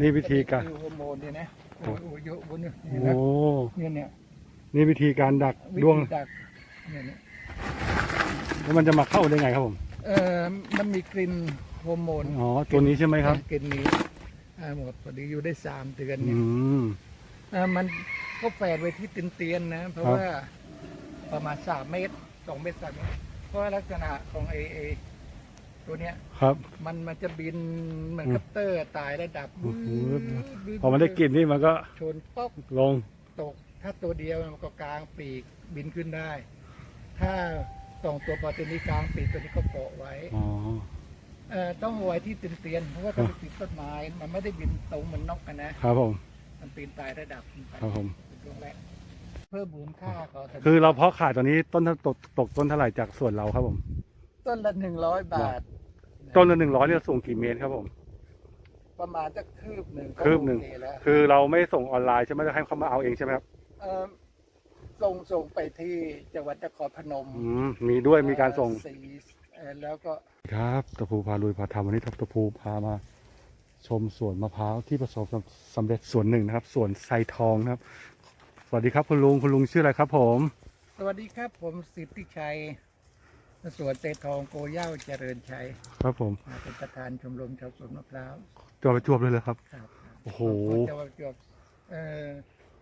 นี่วิธีการคือฮอร์โมนเนี่ยนะโอ้โหเยอะบนเนี่ยโอ้เห็นไหมเนี่ยเนี่ยนี่วิธีการดักวิดวงธีดักเนี่ยเนี่ยแล้วมันจะมาเข้าได้ไงครับผม เออมันมีกลิ่นฮอร์โมนอ๋อตัวนี้ใช่ไหมครับ กลิ่นนี้อ่าหมดพอดีอยู่ได้สามเดือนอืเนี่ยมอ่ามันก็แฝดไว้ที่เตียนๆนะ เพราะครับ ว่าประมาณสามเมตรสองเมตรสามเมตรเพราะว่าลักษณะของไอไอ ตัวเนี้ยครับ มันมันจะบินเหมือนอืมคัปเตอร์ตายระดับอื้อหือบื้พอมันได้กลิ่นนี่มันก็ชนป๊อกลง ตก ถ้าตัวเดียวมันก็กลางปีกบินขึ้นได้ ถ้าสองตัวพอตัวนี้กลางปีกตัวนี้ก็เกาะไว้อ๋อ เอ่อต้องเอาไว้ที่เตียนๆเพราะว่าถ้าไปติดต้นไม้มันไม่ได้บินตรงเหมือนนกกันนะ ครับผม มันปีนตายระดับขึ้นไปครับผม เป็นช่วงแรกเพิ่มมูลค่าเขาทันทีคือเราเพาะขายตัวนี้ต้นเท่าตกตกต้นเท่าไหร่จากส่วนเราครับผม ต้นละหนึ่งร้อยบาท ต้นละหนึ่งร้อยเนี่ยสูงกี่เมตรครับผม ประมาณจะคืบหนึ่งก็คืบหนึ่ง โอเแล้ว คือเราไม่ส่งออนไลน์ใช่ไหมจะให้เขามาเอาเองใช่ไหมครับ เอ่อส่งส่งไปที่จังหวัดนครพนมอืม มีด้วยมีการส่ง เอ่อสีเอ่อแล้วก็ ครับตะพูพาลุยพาทำวันนี้ตะพูพามาชมสวนมะพร้าวที่ประสบความสำเร็จสวนหนึ่งนะครับสวนไซทองนะครับ สวัสดีครับคุณลุงคุณลุงชื่ออะไรครับผม สวัสดีครับผมสิทธิชัย สวนเตทองโกย่าเจริญชัยครับผมเป็นประธานชมรมชาวสวนมะพร้าวจวบไปจวบเลยเลยครับ ครับโอ้โหจังหวัดประจวบเอ่อ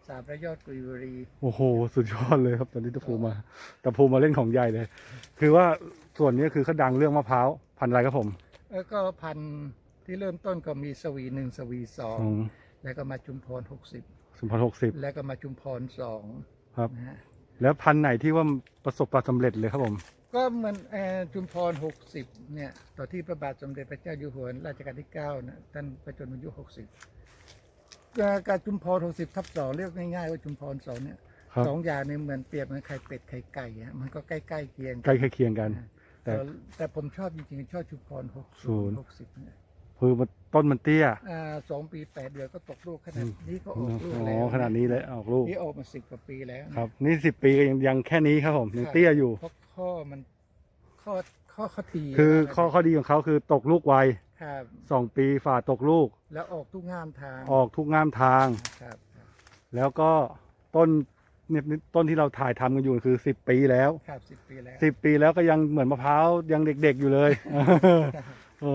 สามระยอดกุยบุรี โอ้โห สุดยอดเลยครับตอนนี้ตะพูมาตะพูมาเล่นของใหญ่เลย คือว่าส่วนนี้คือเขาดังเรื่องมะพร้าวพันธุ์อะไรครับผมแล้วก็พันธุ์ที่เริ่มต้นก็มีสวีหนึ่งสวีสองอืมแล้วก็มาจุมพรหกสิบสมพันหกสิบแล้วก็มาจุมพรสองครับนะฮะแล้วพันธุ์ไหนที่ว่าประสบความสำเร็จเลยครับผม ก็เหมือนเอ่อจุมพรหกสิบเนี่ย ต่อที่พระบาทสมเด็จพระเจ้าอยู่หัวรัชกาลที่เก้านะท่านประจนอายุหกสิบการจุมพรหกสิบทับสองเรียกง่ายๆว่าจุมพรสองเนี่ยครับ สองอย่างเนี่ยเหมือนเปรียบเหมือนไข่เป็ดไข่ไก่อะมันก็ใกล้ๆเคียงใกล้เคียงกัน แต่แต่ แต่ผมชอบจริงๆชอบจุมพรหกศูศูนนย์ย์หกสิบเนี่ย คือมันต้นมันเตี้ยอ่าสองปีแปดเดือนก็ตกลูกขนาดนี้ก็ออกลูกอ๋แล้อวขนาดนี้เลยออกลูกนี่ออกมาสิบกว่าปีแล้วครับ นี่สิบปีก็ยังยังแค่นี้ครับผมยังเตี้ยอยู่เพราะข้อมันข้อข้อเขาทีคือมากข้อข้อดีของเขาคือตกลูกไวครับสองปีฝ่าตกลูก แล้วออกทุกงามทางออกทุกง่ามทางครับครับแล้วก็ต้นเนี่ยต้นที่เราถ่ายทำกันอยู่คือสิบปีแล้วครับสิบปีแล้วสิบปีแล้วก็ยังเหมือนมะพร้าวยังเด็กๆอยู่เลยโอ้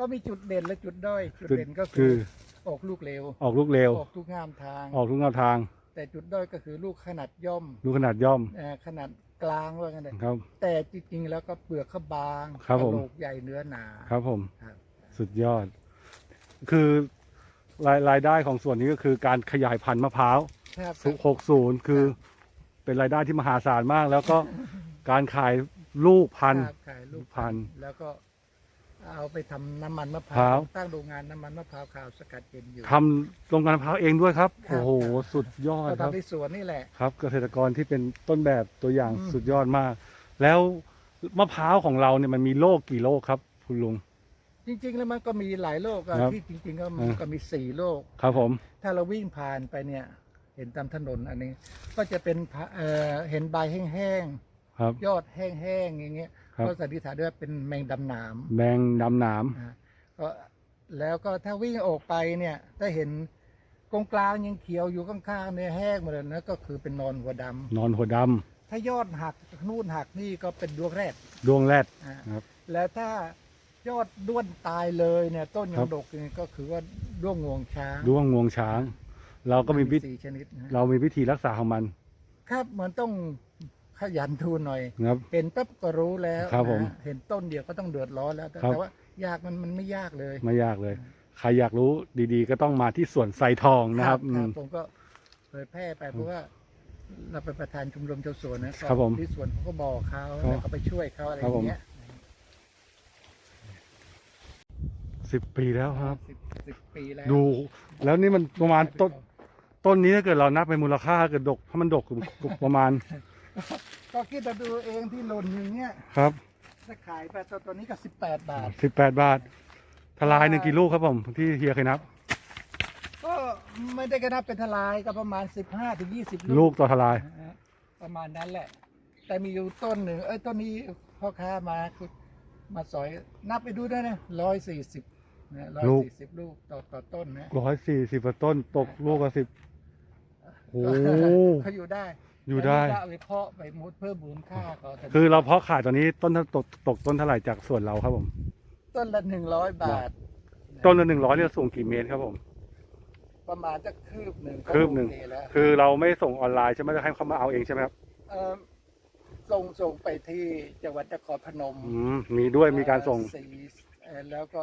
ก็ก็มีจุดเด่นและจุดด้อย จุดจุดเด่นก็คืคืออออกลูกเร็ว ออกลูกเร็ว ออกทุกงามทาง ออกทุกง่ามทาง แต่จุดด้อยก็คือลูกขนาดย่อม ลูกขนาดย่อมเอ่อขนาดกลางว่ากันเลยครับ แต่จริงๆแล้วก็เปลือกเขาบางครับผมกะโหลกใหญ่เนื้อหนา ครับผมครับสุดยอด คือรายรายได้ของส่วนนี้ก็คือการขยายพันธุ์มะพร้าวครับหกศูนย์คือเป็นรายได้ที่มหาศาลมาก แล้วก็การขายลูกพันธุ์ครับขายลูกพันธุ์แล้วก็ เอาไปทำน้ำมันมะพครัร้าวบตั้งโรงงานน้ำมันมะพร้าวขาวสกัดเย็นอยู่ ทำโรงงานมะพร้าวเองด้วยครับ ครับ โอ้โหครับสุดยอดก็ครับทำที่สวนนี่แหละ ครับ เกษตรกรที่เป็นต้นแบบตัวอย่างอืม สุดยอดมาก แล้วมะพร้าวของเราเนี่ยมันมีโรคกี่โรคครับ คุณลุง จริง ๆ แล้วมันก็มีหลายโรคอะครับที่จริง ๆ ก็อ่า ก็มีสี่โรคครับผม ถ้าเราวิ่งผ่านไปเนี่ย เห็นตามถนนอันนี้ ก็จะเป็นพะเอ่อเห็นใบแห้งครับ ๆยอดแห้งๆอย่างเงี้ย ครับ ก็สันนิษฐานได้ว่าเป็นแมงดำหนามแมงดำหนาม อ่าก็แล้วก็ถ้าวิ่งออกไปเนี่ยถ้าเห็นกงกลางยังเขียวอยู่ข้างๆเนี่ยแห้งหมดเลยนะก็คือเป็นนอนหัวดำนอนหัวดถ้ายอดหักนู่นหักนี่ก็เป็นดวงแรดำดวงแรด อ่าครับแล้วถ้ายอดด้วนตายเลยเนี่ยต้นยัครังบ ดกอยู่นี่ก็คือว่าด้วงงวงช้างดวงงวงช้าง เราก็มีวิธีสี่ชนิดนะเรามีวิธีรักษาของมัน ครับมันต้อง ขยันดูหน่อย ครับ เห็นปั๊บก็รู้แล้วครับผมนะเห็นต้นเดียวก็ต้องเดือดร้อนแล้ว แต่ครับ แต่ว่ายากมันมันไม่ยากเลยไม่ยากเลย ใครอยากรู้ดีๆ ก็ต้องมาที่สวนไซทองนะครับอืม ผมก็เผยแพร่ไปเพราะว่าเราเป็นประธานชมรมชาวสวนนะครับผมที่สวนเขาก็บอกเขาครับแล้วก็ไปช่วยเขาอะไรอครับผมย่างเงี้ยสิบปีแล้วครับ สิบสิบปีแล้วดูแล้วนี่มันประมาณต้นต้นนี้ถ้าเกิดเรานับเป็นมูลค่าเกิดดกถ้ามันดกประมาณ ก็คิดจะดูเองที่หล่นอย่างเงี้ยครับถ้าขายไปตัวตัวนี้ก็สิบแปดบาท สิบแปดบาท ทลายหนึ่งกี่ลูกครับผมที่เฮียเคยนับ ก็ไม่ได้กระนับเป็นทลายก็ประมาณสิบห้าถึงยี่สิบลูกต่อทลาย นะฮะประมาณนั้นแหละ แต่มีอยู่ต้นหนึ่งเอ้ยต้นนี้พ่อค้ามาคือมาสอยนับไปดูได้นะร้อยสี่สิบนะร้อยลูก สี่สิบลูกต่อต่อต้นนะร้อยสี่สิบต้นตกลูกละสิบโอ้โห เขาอยู่ได้ อยู่ได้ แล้วนี่ก็เอาไปเพาะไปมุดเพิ่มมูลค่าก็แต่คือเราเพาะขายตอนนี้ต้นเท่าตกตกต้นเท่าไหร่จากส่วนเราครับผม ต้นละหนึ่งร้อยบาทต้นละหนึ่งร้อยเนี่ยสูงกี่เมตรครับผม ประมาณจะคืบหนึ่งก็คืบหนึ่ง โอเแล้วคือเราไม่ส่งออนไลน์ใช่ไหมจะให้เขามาเอาเองใช่ไหมครับ เอ่อส่งส่งไปที่จังหวัดนครพนมอืม มีด้วยมีการส่งศรีเอ่อแล้วก็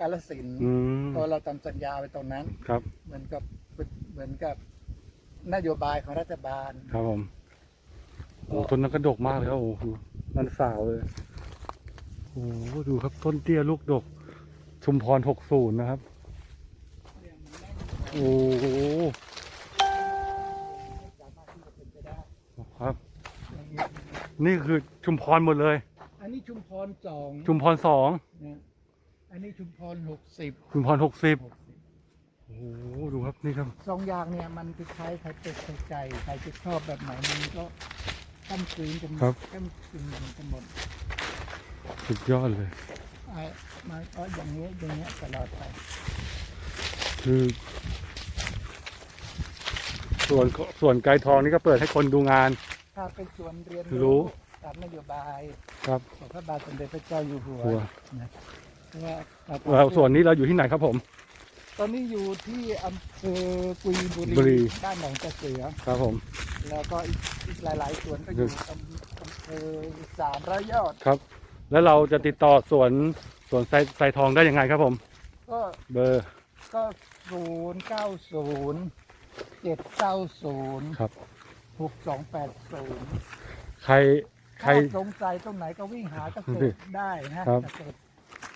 กาลสินธุ์อืมเพราะเราทำสัญญาไว้ตรงนั้น ครับ เหมือนกับเหมือนกับ นโยบายของรัฐบาล ครับผมโอ้ต้นนั้นก็ดกมากเลยครับโอ้โหมันสาวเลยโอ้โหดูครับต้นเตี้ยลูกดก ชุมพรหกศูนย์นะครับ โอ้โหสามารถที่จะเป็นไปได้ครับอย่างเงี้ยนี่คือชุมพรหมดเลย อันนี้ชุมพรสองชุมพรสองนะอันนี้ชุมพรหกสิบชุมพรหกสิบหกสิบโอ้โหดูครับนี่ครับสองอย่างเนี่ยมันคล้ายๆใครเป็ดใครไก่ใครจะชอบแบบไหนมันก็ตั้มกลืนกันครับตั้มกลืนกันหมดสุดยอดเลยไอ้มาก็อย่างเงี้ยอย่างเงี้ยตลอดไปคือส่วนส่วนไกลทองนี่ก็เปิดให้คนดูงาน ถ้าเป็นส่วนเรียนรู้ตามนโยบายครับของพระบาทสมเด็จพระเจ้าอยู่หัวหัวนะเพราะว่าเราเราส่วนนี้เราอยู่ที่ไหนครับผม ตอนนี้อยู่ที่อำเภอกุยบุบุรี รีบ้านหนองตะเสือ ครับผม แล้วก็อีกอีกหลาย ๆส่วนก็อยู่อำอำเภอสามร้อยยอด ครับ แล้วเราจะติดต่อสวนสวนไซไซทองได้ยังไงครับผม ก็เบอร์ก็ศูนย์เก้าศูนย์เจ็ดเก้าศูนย์ครับ หกสองแปดศูนย์ใครใคร ถ้าสงสัยตรงไหนก็วิ่งหาเกษตรได้นะครับ เกษตร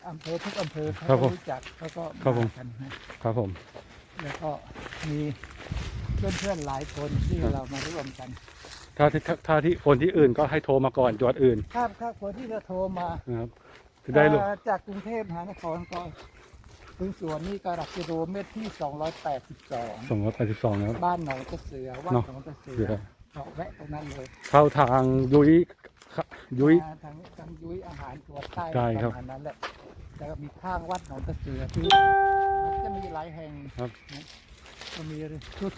อำเภอทุกอำเภอเขาครับก็ผมรู้จักเขาก็ครับผมมากันนะครับผม แล้วก็มีเพื่อนๆหลายคนที่ครับ เรามาร่วมกันถ้าที่ถ้าถ้าที่คนที่อื่นก็ให้โทรมาก่อนจังหวัดอื่นถ้าถ้าคนที่จะโทรมานะครับจะได้รู้ เอ่อจากกรุงเทพมหานครก็ถึงสวนนี่ก็หลักกิโลเมตรที่282สองร้อยแปดสิบสองนะครับบ้านหนองตะเสือวัดเนาะหนองตะเสืเสืออก็แวะตรงนั้นเลยเข้าทางยุ้ยยุ้ยมาทางทางยุ้ยอาหารตัวใต้ได้ครับ ประมาณนั้นแหละ แล้วก็มีข้างวัดหนองตะเสือที่มันจะมีหลายแห่งครับ นะก็มี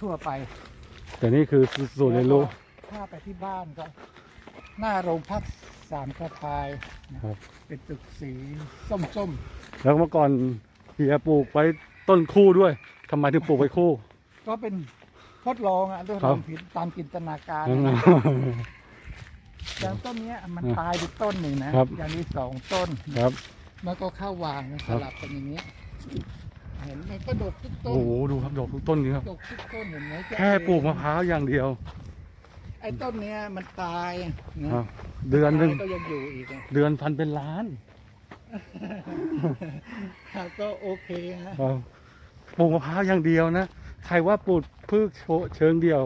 ทั่วๆไป แต่นี่คือศูนย์เรียนรู้ แล้วก็ถ้าไปที่บ้านก็ หน้าโรงพักสามกระพายนะครับ เป็นตึกสีส้มแล้วเมื่อก่อนเฮียปลูกไว้ต้นคู่ด้วยทำไมถึงปลูกไว้คู่ ๆ ก็เป็นทดลองอะทดครัลบองผิดตามจินตนาการอืมอย่างต้นเนี้ยมันอะตายไปต้นหนึ่งนะครับ อย่างนี้สองต้น ครับ มันก็เข้าวางสครับลับกันอย่างเงี้ยเห็นมันก็ดกทุกต้โอ้นโหดูครับดอกทุกต้นนี้ครับดกทุกต้นเห็นไหมจะแค่ปลูกมะพร้าวอย่างเดียว ไอ้ต้นเนี้ยมันตายนะครับเดือนหนึ่งตายก็ยังอยู่อีกอะเดือนพันเป็นล้านครับก็โอเคนะครับปลูกมะพร้าวอย่างเดียวนะใครว่าปลูกพืชเชิงเดียว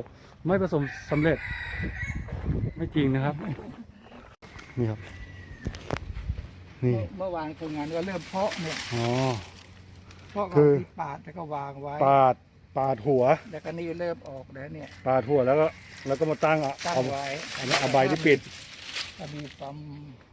ไม่ประสบสำเร็จ ไม่จริงนะครับนี่ครับ นี่ เมื่อวานคนงานก็เริ่มเพาะเนี่ยอ๋อ เพาะคืกับอที่ปาดแล้วก็วางไว้ ปาด ปาดหัว แล้วก็นี่เริ่มออกแล้วเนี่ยปาดหัวแล้วก็ แล้วก็มาตั้งอะตั้งเอาไว้เอาเอาใบที่ปิด ก็มีความ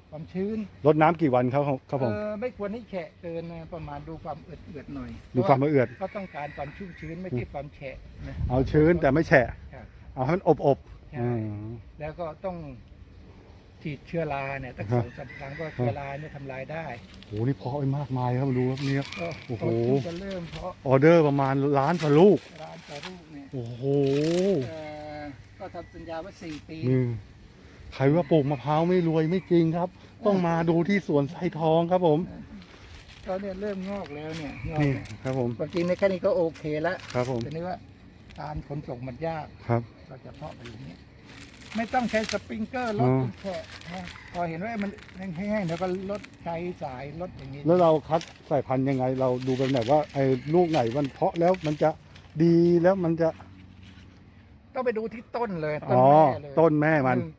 ความชื้นรดน้ำกี่วันครับครับผม เออไม่ควรให้แฉะเกินนะประมาณดูความเอือดเอือดๆหน่อยดูความละเอียดก็ต้องการความชุ่มชื้นไม่ใช่ความแฉะนะเอาชื้นแต่ไม่แฉะ ครับ เอาให้มันอบอบใช่อืมแล้วก็ต้อง ฉีดเชื้อราเนี่ยตั้งครัสบองสามครั้งก็เชื้อราเนี่ยทำลายได้โหนี่เพาะไปมากมายครับดูครับนี่ครับก็โอ้โหต้นที่จะเริ่มเพราะออเดอร์ประมาณล้านกว่าลูกร้านปลาลูกเนี่ยโอ้โหเอ่อก็ทำสัญญาว่าสี่ปีนี่ใครว่าปลูกมะพร้าวไม่รวยไม่จริงครับ ต้องมาดูที่สวนไทรทองครับผม ก็เนี่ยเริ่มงอกแล้วเนี่ยงอกนี่เนี่ยครับผม ความจริงในแค่นี้ก็โอเคแล้วครับผม แต่นี่ว่าการขนส่งมันยาก ครับ เราจะเพาะไปอย่างนี้ย ไม่ต้องใช้สปริงเกอร์ลดอ๋อแค่นะพอเห็นว่ามันแห้งๆเดี๋ยวก็ลดใช้สายลดอย่างนี้แล้วเราคัดสายพันธุ์ยังไง เราดูแบบไหนว่าไอ้ลูกไหนมันเพาะแล้วมันจะดีแล้วมันจะต้องไปดูที่ต้นเลยต้นอ๋อแม่เลยต้นแม่มันหง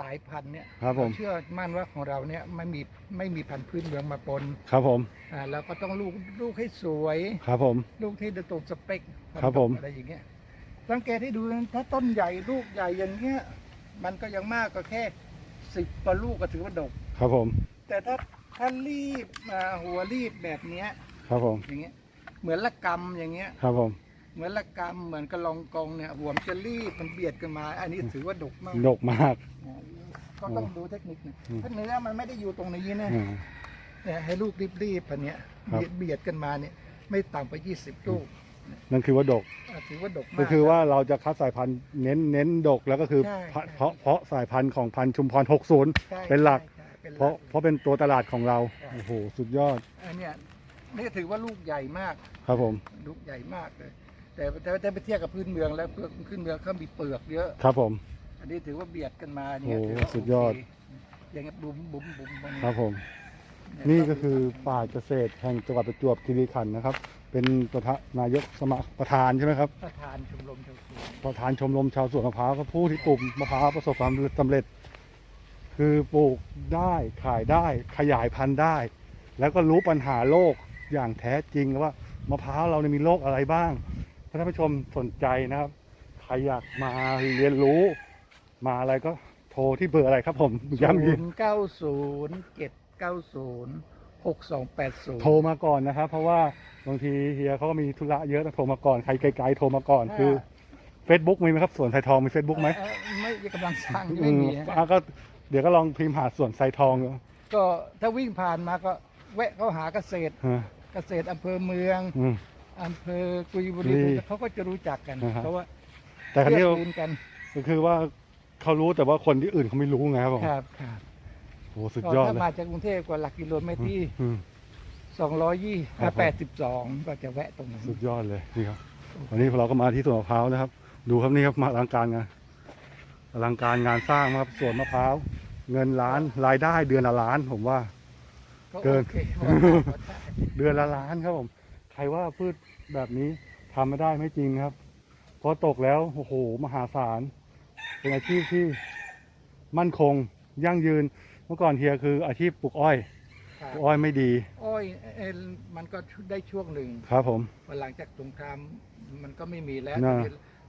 สายพันธุ์เนี่ยครับผมเชื่อมั่นว่าของเราเนี่ยไม่มีไม่มีพันธุ์พื้นเมืองมาปนครับผมอ่าแล้วก็ต้องลูกลูกให้สวยครับผม ลูกที่ตรงสเปคครับผมอะไรอย่างเงี้ยสังเกตให้ดูนะถ้าต้นใหญ่ลูกใหญ่อย่างเงี้ย มันก็ยังมากก็แค่สิบกว่าลูกก็ถือว่าดก ครับผม แต่ถ้าถ้ารีบอ่าหัวรีบแบบเนี้ย ครับผม อย่างเงี้ย เหมือนละกำอย่างเงี้ย ครับผม เหมือนละกำเหมือนกระลองกองเนี่ยหัวมันจะรีบมันเบียดกันมา อันนี้ถือว่าดกมากดกมาก อ่าก็ต้องดูเทคนิคนะอืม ถ้าเนื้อมันไม่ได้อยู่ตรงนี้นะ อ่า เนี่ยให้ลูกรีบๆอันเนี้ยครับ เบียดเบียดกันมาเนี่ย ไม่ต่ำกว่า20ลูก นั่นคือว่าดก อ่าถือว่าดกมาก ก็คือว่าเราจะคัดสายพันธุ์เน้นเน้นดกแล้วก็คือใช่ เพราะใช่เพราะเพราะสายพันธุ์ของพันธุ์ชุมพร 60 ใช่เป็นหลัก ใช่ใช่เป็นหเพลัราะกเพราะเป็นตัวตลาดของเรา ใช่ โอ้โห สุดยอดอันเนี้ยนี่ถือว่าลูกใหญ่มาก ครับผม ลูกใหญ่มากเลย แต่แต่แต่ไปเทียบกับพื้นเมืองแล้วพื้นเมืองเขามีเปลือกเยอะ ครับผม อันนี้ถือว่าเบียดกันมาเนี่ยโอ้ถือว่าสุดยอด โเคอย่างเงี้ยบุ๋มบุ๋มบุ๋มมันครับผมเยนี่ก็คือป่าเกษตรแห่งจังหวัดประจวบคีรีขันธ์นะครับ เป็นประธานนายกสมาประธานใช่ไหมครับ ประธานชมรมชาวสวนประธานชมรมชาวสวนมะพร้าวก็ผู้ที่ปลูกมะพร้าวประสบความสำเร็จ คือปลูกได้ขายได้ขยายพันธุ์ได้ แล้วก็รู้ปัญหาโลกอย่างแท้จริงว่ามะพร้าวเราเนี่ยมีโรคอะไรบ้างถ้าท่านผู้ชมสนใจนะครับใครอยากมาเรียนรู้ มาอะไรก็โทรที่เบอร์อะไรครับผมย้ำศูยีนย์เก้าศูนย์เจ็ดเก้าศูนย์ หกสองแปดศูนย์โทรมาก่อนนะครับ เพราะว่าบางทีเฮียเขาก็มีธุระเยอะนะโทรมาก่อนใครไกลๆโทรมาก่อนคือ Facebook มีไหมครับสวนไทยทองมี Facebook ไหมเอ่อไม่กำลังสร้างอืไม่มมีฮะอะก็เดี๋ยวก็ลองพิมพ์หาสวนไทรทองดูก็ถ้าวิ่งผ่านมาก็แวะเข้าหาเกษตร ฮะเกษตรอำเภอเมืองอืม อำเภอกุยบุรีนี่เขาก็จะรู้จักกันอ่าฮะ เพราะว่าแต่ครั้นี้เรียกคุณกันก็คือว่าเขารู้แต่ว่าคนที่อื่นเขาไม่รู้ไงครับผมครับครับ โอ้สุดก็ยอดถ้าเลยมาจากกรุงเทพก็หลักกิโลเมตรที่อืม สองร้อยยี่ครับผม แปดสิบสองก็จะแวะตรงนั้นสุดยอดเลยนี่ครับวันนี้เราก็มาที่สวนมะพร้าวนะครับ ดูครับนี่ครับมาอลังการงานอลังการงานสร้างครับสวนมะพร้าว เงินล้านรายได้เดือนละล้าน ผมว่า เกิน โอคพอได้พอได้เดือนละล้านครับผม ใครว่าพืชแบบนี้ทำไม่ได้ไม่จริงครับพอตกแล้วโอ้โหมหาศาลเป็นอาชีพที่มั่นคงยั่งยืนเมื่อก่อนเฮียคืออาชีพปลูกอ้อยครับปลูกอ้อยไม่ดี อ้อยเอ่อมันก็ได้ช่วงหนึ่งครับผม พอหลังจากสงครามมันก็ไม่มีแล้ว น่า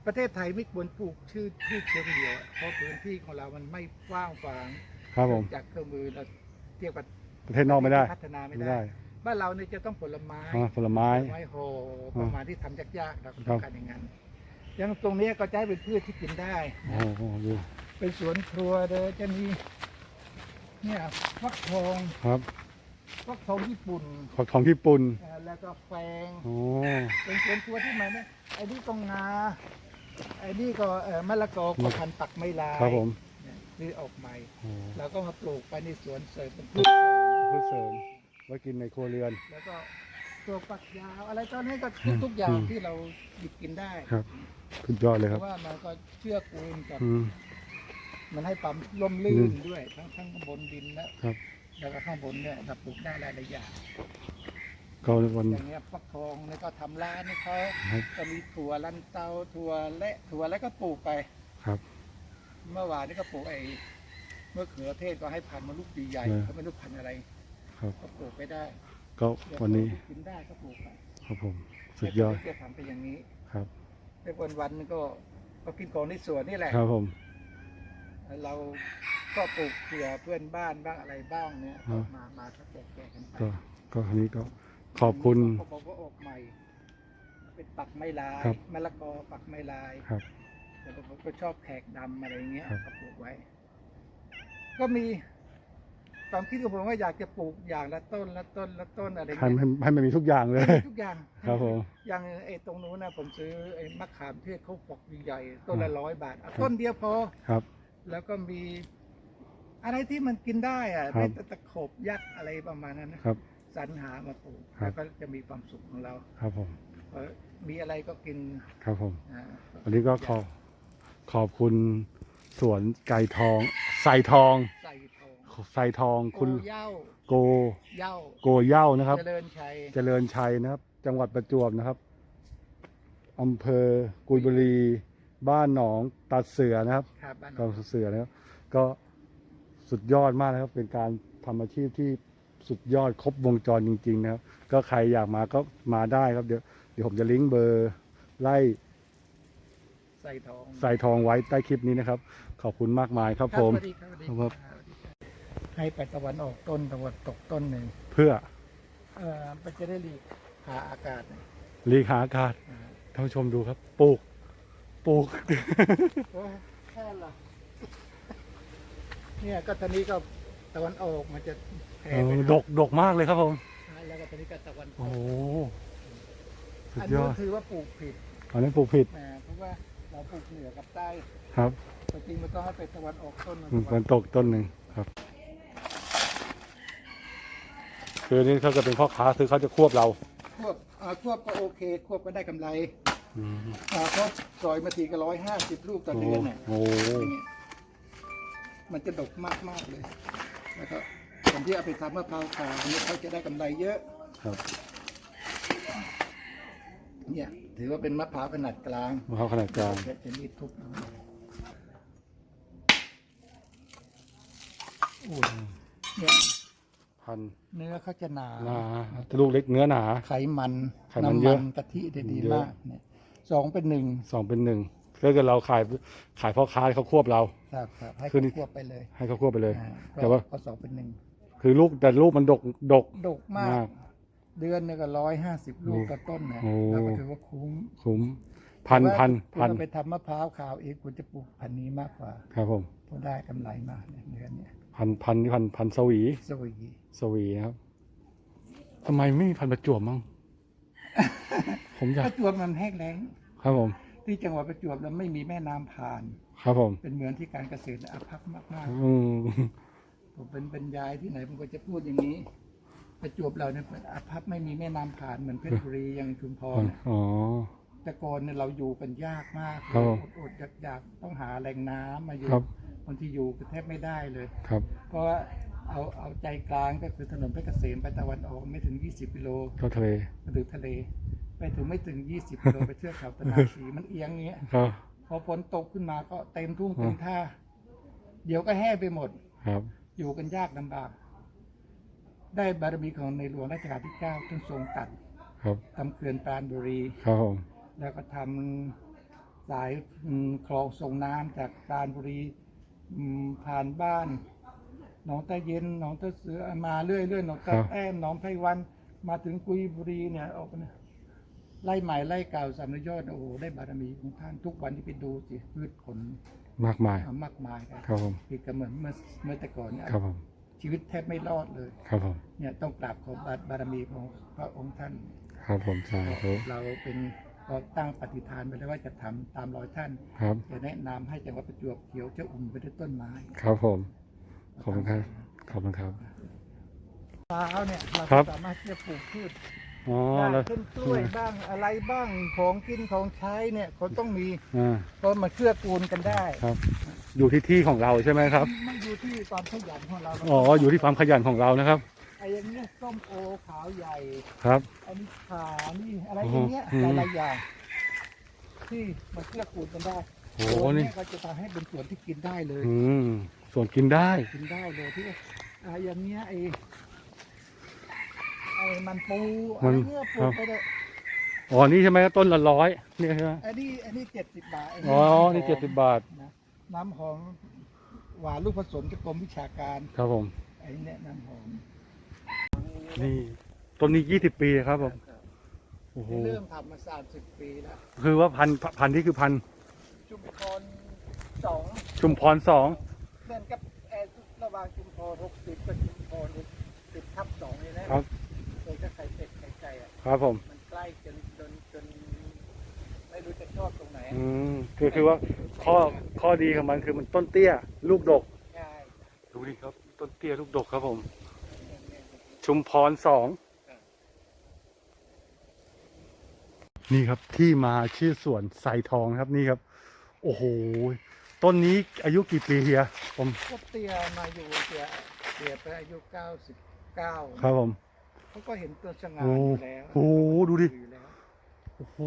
ประเทศไทยไม่ควรปลูกชื่อพืชเชิงเดียวอะเพราะพื้นที่ของเรามันไม่กว้างขวางครับผม จากเครื่องมือเราเทียบกับประเทศนอกไม่ได้พัฒนาไม่ไม่ได้ ได้บ้านเราเนี่ยจะต้องผลไม้ อ่าผลไม้ผลไม้โหประมาณที่ทำยากๆเราก็ครัต้อบงการอย่างนั้นอย่างตรงเนี้ยก็จะให้เป็นพืชที่กินได้ โอ้โหดูเป็นสวนครัวเลยจะมี เนี่ยฟักทองครับฟักทองญี่ปุ่นของทองญี่ปุ่นเอ่อแล้วก็แฟงโอ้เป็นสวนครัวที่มาเนี่ยไอ้นี่ก็งาไอ้นี่ก็เอ่อมะละกอก็พันธุ์ปักไม่ลายครับผมเนี่ยซื้อออกใหม่โอ้เราก็มาปลูกไปในสวนเสริมเป็นพืชเสริมพืชเสริมไว้กินในครัวเรือน แล้วก็ตัวปักยาวอะไรตอนนี้ก็ทุกทุกอย่างอืม ที่เราหยิบกินได้ครับสุดยอดเลยเพครับราะว่ามันก็เชื่อกูลกับอืม มันให้ความร่มรื่นอืมด้วย ทั้งทั้งข้างบนดินและครับ แล้วก็ข้างบนเนี่ยเราปลูกได้หลายๆอย่างก็วัน อย่างเงี้ยฟักทองเนี่ยก็ทำร้านให้เขาครับ ก็มีถั่วลันเตาถั่วและถั่วแล้วก็ปลูกไป ครับ เมื่อวานนี่ก็ปลูกไอ้เมื่อเขือเทศก็ให้พันธุ์มาลูกใหญ่เออๆเขาไม่รู้พันธุ์อะไรครับ ก็ปลูกไปได้ก็วันนี้กินได้ก็ปลูกไปครับผม สุดยอดแต่จะทำไปอย่างนี้ครับในวันวันๆก็ก็กินของในสวนนี่แหละ ครับผม เราก็ปลูกเผื่อเพื่อนบ้านบ้างอะไรบ้างเนี่ยครับมามาก็แจกๆกันไปก็ก็ครั้นี้ก็ขอบคุณเขาบอกว่าออกใหม่ เป็นปักไม้ลายครับมะละกอปักไม้ลายครับแต่บางคนก็ชอบแขกดำอะไรเงี้ยครับ ก็ปลูกไว้ ก็มีความคิดของผมว่าอยากจะปลูกอย่างละต้นละต้นละต้นอะไรให้เงี้ยให้ให้มันมีทุกอย่างเลย ทุกอย่าง ครับผม อย่างไอ้ตรงนู้นนะผมซื้อไอ้มะขามเทศเขาปอกใหญ่ๆต้นละอ่าร้อยบาทเอาครับ ต้นเดียวพอ ครับ แล้วก็มีอะไรที่มันกินได้อะครับ ไม่ตะขบยักษ์อะไรประมาณนั้นนะครับ สรรหามาปลูกครับ แล้วก็จะมีความสุขของเราครับผมเออมีอะไรก็กินครับผม อ่าวันนี้ก็ขอขอบคุณสวนไก่ทองใส่ทองใส่ทองใส่ทองโกคุณเหย้าโกเหย้าโกเหย้านะครับ เจริญชัยเจริญชัยนะครับ จังหวัดประจวบนะครับอำเภอกุยบุรี บ้านหนองตัดเสือนะครับครับบ้านก็เสือนะครับ ก็สุดยอดมากนะครับ เป็นการทำอาชีพที่สุดยอดครบวงจรจริง ๆ นะครับ ก็ใครอยากมาก็มาได้ครับ เดี๋ยวเดี๋ยวผมจะลิงก์เบอร์ไล่ใส่ทองใส่ทองไว้ใต้คลิปนี้นะครับ ขอบคุณมากมายครับครับผมสวัสดีครับสวัสดีครับสวัสดีครับให้ไปตะวันออกต้นตะวันตกต้นหนึ่งเพื่อเออมันจะได้หลีกหาอากาศนะหลีกหาอากาศอ่าท่านผู้ชมดูครับปลูก ปลูกโอ้แค่ละเนี่ยก็ตอนนี้ก็ตะวันออกมันจะแผ่เอไปอหาดกดกมากเลยครับผม แล้วก็ตอนนี้ก็ตะวันตโอ้กโหสุดอันยนี้อดถือว่าปลูกผิดอันนี้ปลูกผิดนะเพราะว่าเราปลูกเหนือกับใต้ครับ แต่จริงมันต้องให้เป็นตะวันออกต้นมันอืมตะมัวันนตกต้นหนึ่งครับ คือนี่ถ้าเกิดเป็นพ่อค้าซื้อเขาจะควบเรา ควบอ่าควบก็โอเค ควบก็ได้กำไร อืมอ่าเพราะซอยมาทีก็ร้อยห้าสิบลูกต่อโอ้เดือนเนี่ยโหอย่างเงี้ยมันจะดกมากมากๆเลยแล้วก็คนที่เอาไปทำมะพร้าวขาวเนี่ยเขาจะได้กำไรเยอะ ครับเนี่ย ถือว่าเป็นมะพร้าวขนาดกลางมะพร้าวขนาดกลางเดี๋ยวจะมีดทุบเอาโอ้ยเนี่ยพันธุ์เนื้อเขาจะหนา หนาลูกเล็กเนื้อหนา ไขมันไขมันน้ำเยมัอะนกะทิได้ดีเยอะ มากเนี่ย สองเป็นหนึ่งสองเป็นหนึ่งถ้าเกิดเราขายขายพ่อค้าเขาควบเรา ครับครับให้คือนี่ควบไปเลยให้เขาควบไปเลย อ่าแต่ว่า ก็สองเป็นหนึ่งคือลูกแต่ลูกมันดกดกดกมามากกเดือนหนึงก็ร้อยห้าสิบลูกโอ้ต่อต้นนะโอ้ เราก็ถือว่าคุ้มคุ้มพันแต่ว่าพันคุณพันเอาไปทำมะพร้าวขาวเองคุณจะปลูกพันธุ์นี้มากกว่าครับผมเพราะได้กำไรมากเนี่ยเดือนเนี้ยพันพันนี่พันพันสวี สวีสวีนะครับทำไมไม่มีพันประจวบมั่ง ผมอยาปกระจวบมันแห้งแล้ง ครับผม ที่จังหวัดประจวบเราไม่มีแม่น้ำผ่าน ครับผม เป็นเมืองที่การเกษตรอับพักมากอืม ๆผมเป็นบรรยายที่ไหนผมก็จะพูดอย่างนี้ ประจวบเราเนี่ยอับพักไม่มีแม่น้ำผ่านเหมือนเพชรบุรีอย่างชุมพรอ๋อ แต่ก่อนเนี่ยเราอยู่กันยากมากครับผมอดๆอยากๆต้องหาแหล่งน้ำมาอยู่ครับ บางทีอยู่ก็แทบไม่ได้เลย ครับ เพราะว่าเอาเอาใจกลางก็คือถนนเพชรเกษมไปตะวันออกไม่ถึง 20กิโล เข้าทะเลไปถึงทะเล ไปถึงไม่ถึง 20กิโลไปเทือกเขาตะนาวศรีมันเอียงอย่างเงี้ยครับ พอฝนตกขึ้นมาก็เต็มทุ่งอืมเต็มท่า เดี๋ยวก็แห้งไปหมด ครับ อยู่กันยากลำบาก ได้บารมีของในหลวงรัชกาลที่9ท่านทรงตัดครับทำเขื่อนปราณบุรี ครับผมแล้วก็ทำสายอืมคลองส่งน้ำจากปราณบุรีอืมผ่านบ้านหนองตาเย็นหนองตาเสือมาเรื่อยเรื่อยๆหนองตาแต้มหนองไพวัน มาถึงกุยบุรีเนี่ยออกเนี่ย ไล่ใหม่ไล่เก่าสามนยอดโอ้โหได้บารมีของท่านทุกวันที่ไปดูสิพืชผลมากมาย มากมายกันครับผมคือก็เหมือนเมื่อเมื่อแต่ก่อนเนี่ยครับผมชีวิตแทบไม่รอดเลยครับผมเนี่ยต้องกราบขอบารบารมีของพระองค์ท่าน ครับผมสาธุเราเป็นก็ตั้งปฏิฐานไปแล้วว่าจะทำตามรอยท่านครับจะแนะนำให้จังหวัดประจวบเขียวจะอุ่มไปด้วยต้นไม้ ครับผมขอบคุณครับขอบคุณครับมะพร้าวเนี่ยเราครับสามารถที่จะปลูกพืช อ๋อได้แล้วเช่นกล้วยบ้างอะไรบ้างของกินของใช้เนี่ยเขาต้องมีอ่าเพราะมันเกื้อกูลกันได้ครับ อยู่ที่ที่ของเราใช่ไหมครับ มันอยู่ที่ความขยันของเราอ๋อ อยู่ที่ความขยันของเรานะครับ ไอ้อย่างเนี้ยส้มโอขาวใหญ่ครับ อันนี้ขานี่อะไรอย่างเงี้ยอืมหลายๆอย่าง ที่มันเกื้อกูลกันได้โอ้สวนนี่เยก็จะทำให้เป็นสวนที่กินได้เลย อืมส่วนกินได้ กินได้เลยที่อ่าอย่างเงี้ยไอ้ไอ้มันปูมัอะไรนเงี้ยปครัลูบกไปเลยอ๋อ นี่ใช่ไหมต้นละร้อยนี่ใช่ไหมอันนี้อันนี้เจ็ดสิบบาทนนี้อ๋อำหมนี่เจ็ดสิบบาท นะน้ำหอมหวานลูกผสมจากกรมวิชาการครับผม ไอ้เนี่ยน้ำหอมนี่ต้นนี้ยี่สิบปีครับผม โอ้โห เริ่มทำมาสามสิบปีแล้วคือว่าพันธุ์พันธุ์ที่คือพันธุ์ชุมพรสองชุมพรสอง เล่นกับแอร์ระหว่างชุมพรหกสิบกับชุมพรสิบทับสองนี่นะครับ ครับผม มันใกล้จนจนจนไม่รู้จะชอบตรงไหนอืมคือคือว่าข้อข้อดีของมันคือมันต้นเตี้ย ลูกดก ใช่ดูดิครับ ต้นเตี้ยลูกดกครับผม ชุมพรสองนี่ครับที่มาชื่อสวนไสทองครับนี่ครับ โอ้โหต้นนี้อายุกี่ปีเฮียผมก็เตียมาอยู่เตียเตียไปอายุเก้าสิบเก้าครับผม เขาก็เห็นตัวสง่าโอ้อยู่แล้วโหดูดิ อยู่แล้วโอ้โห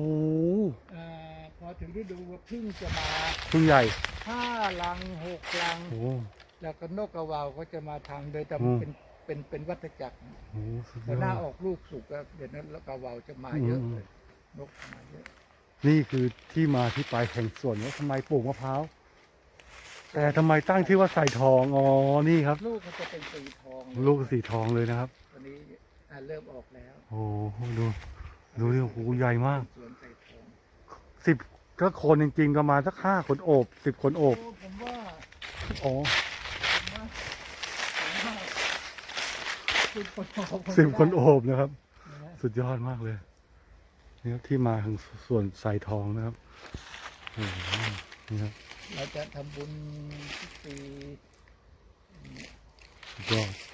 เอ่อพอถึงฤดูว่าพึ่งจะมาพึ่งใหญ่ห้าลังหกลัง โอ้โห แล้วก็นกกระเหว่าก็จะมาทางโดยแต่อืม เป็นเป็นเป็นวัฏจักรโอ้โหสุดพอยหน้าอดออกลูกสุกแล้วเดี๋ยวนั้นกระเหว่าจะมาเยอะเลยนกมาเยอะนี่คือที่มาที่ไปแห่งสวนว่าทำไมปลูกมะพร้าวสแต่ทำไมตั้งชื่อว่าใส่ทองอ๋อนี่ครับ ลูกมันจะเป็นสีทองลูกสีทองเลยนะครับตอนนี้ อ่าเริ่มออกแล้วโอ้โหดูดูดิโอ้โหใหญ่มากสวนใส่ทองสิบก็คนจริงๆประมาณสักห้าคนโอบสิบคนโอบโอ้ผมว่าอ๋อผมว่าผมว่าสิบคนออกสิบคนโอบนะครับนะฮะสุดยอดมากเลยนี่ครับที่มาของส่วนใส่ทองนะครับโอ้โหนี่ครับเราจะทำบุญทุกปีสุดยอด